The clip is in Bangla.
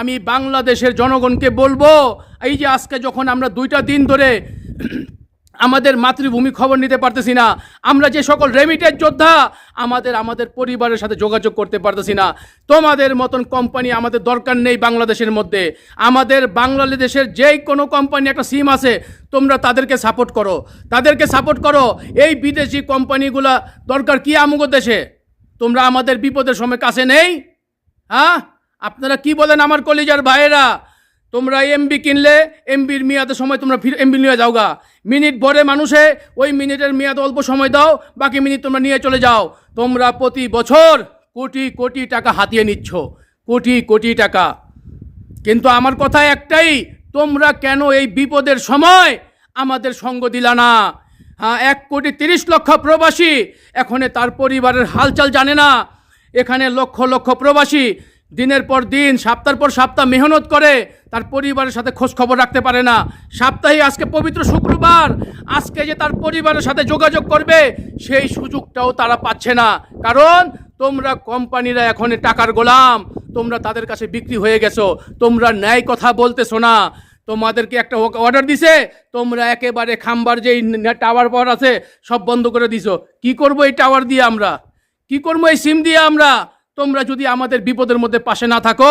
আমি বাংলাদেশের জনগণকে বলব, এই যে আজকে যখন আমরা দুইটা দিন ধরে আমাদের মাতৃভূমি খবর নিতে পারতেছি না, আমরা যে সকল রেমিটেড যোদ্ধা, আমাদের আমাদের পরিবারের সাথে যোগাযোগ করতে পারতেছি না। তোমাদের মতন কোম্পানি আমাদের দরকার নেই বাংলাদেশের মধ্যে। আমাদের বাংলাদেশের যেই কোনো কোম্পানি একটা সিম আছে, তোমরা তাদেরকে সাপোর্ট করো। তাদেরকে সাপোর্ট করো, এই বিদেশি কোম্পানিগুলা দরকার কি আমুক দেশে? তোমরা আমাদের বিপদের সময় কাছে নেই? হ্যাঁ? আপনারা কি বলেন আমার কলিজার ভাইয়েরা? তোমরা এমবি কিনলে এমবির মেয়াদের সময় তোমরা এমবি নিয়ে যাওগা। মিনিট ভরে মানুষে, ওই মিনিটের মেয়াদ অল্প সময় দাও, বাকি মিনিট তোমরা নিয়ে চলে যাও। তোমরা প্রতি বছর কোটি কোটি টাকা হাতিয়ে নিচ্ছ। কোটি কোটি টাকা। কিন্তু আমার কথা একটাই, তোমরা কেন এই বিপদের সময় আমাদের সঙ্গ দিলা না? হ্যাঁ এক কোটি তিরিশ লক্ষ প্রবাসী, এখনে তার পরিবারের হালচাল জানে না। এখানে লক্ষ লক্ষ প্রবাসী দিনের পর দিন, সপ্তাহের পর সপ্তাহ মেহনত করে তার পরিবারের সাথে খোঁজ খবর রাখতে পারে না। সপ্তাহে আজকে পবিত্র শুক্রবার, আজকে যে তার পরিবারের সাথে যোগাযোগ করবে, সেই সুযোগটাও তারা পাচ্ছে না। কারণ তোমরা কোম্পানিরা এখন টাকার গোলাম, তোমরা তাদের কাছে বিক্রি হয়ে গেছো, তোমরা ন্যায় কথা বলতেছো না। তোমাদেরকে একটা অর্ডার দিছে, তোমরা একেবারে খাম্বার যেই টাওয়ার পাওয়ার আছে, সব বন্ধ করে দিছো। কি করব এই টাওয়ার দিয়ে আমরা? কি করব এই সিম দিয়ে আমরা? তোমরা যদি আমাদের বিপদের মধ্যে পাশে না থাকো